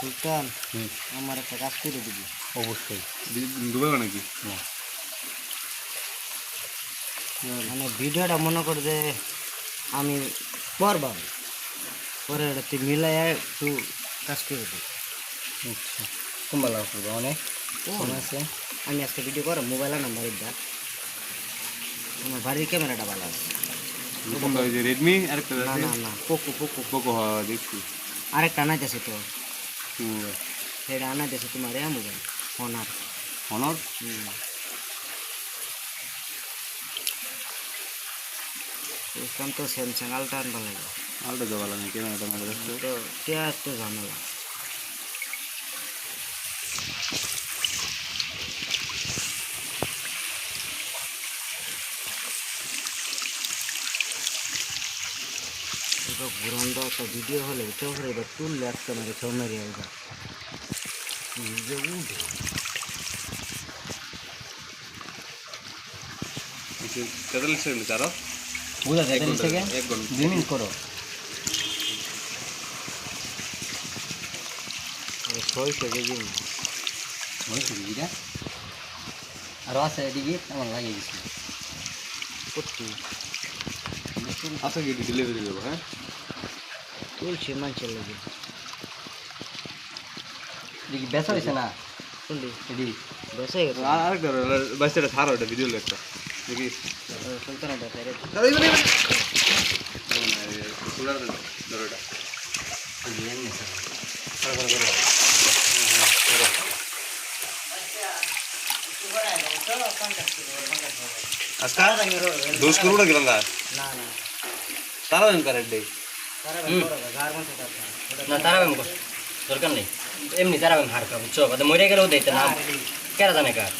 সুলতান আমার একটা কাজ করে দিবি। অবশ্যই। দুবে নাকি? মানে ভিডিওটা মনে কর যে আমি পরবাম পরে এটা তুই মিলাই একটু কাজ করে দিবি আচ্ছা। তোমরা লাভ করবে? অনেক। আছে। আমি আজকে ভিডিও করো মোবাইল আনাম বাড়ির দা আমার বাড়ির ক্যামেরাটা ভালো আছে। কোনটা ওই যে রেডমি আরেকটা না না না পোকো পোকো পোকো হ্যাঁ দেখছি। আরেকটা আনাইতেছে তো। সেটা আনাইতেছে তোমার এ মোবাইল অনর হুম। বুঝলাম তো স্যামসাং আলট্রা আনবা লাগে। আলটা জবালা নেই ক্যামেরাটা মেরে দেখছ তো পেঁয়াজ তো ঝামেলা এটা ঘুরান্দ একটা ভিডিও হলে এটাও করে এবার তুললে একটা মেরে ছৌ মেরে এবার নিজে উঠে। তেতাল্লিশ সেকেন্ড চারো বুঝা যায় এক ঘণ্টা থেকে এক ঘণ্টা। দুই মিনিট করো। ছয়শো কেজি না হয়েছে দিদিটা আরও আছে এদিকে আমার লাগিয়ে গেছে করছি আচ্ছা কি ডেলিভারি দেবো হ্যাঁ? তুলছি মানুষের লাগে। এদিকে বেসা হয়েছে না? শুনলি এদিকে বেসে গেছে। আর আরেকটা ছাড়ো এটা ভিডিও দেখি। এটা এমনি স্যার আজকা দোষ করব না ডে তারা গার মধ্যে তার না তারা দরকার নেই। এমনি তারা হার খাব চো মরে গেলেও দিতে না কেরা জানে কার?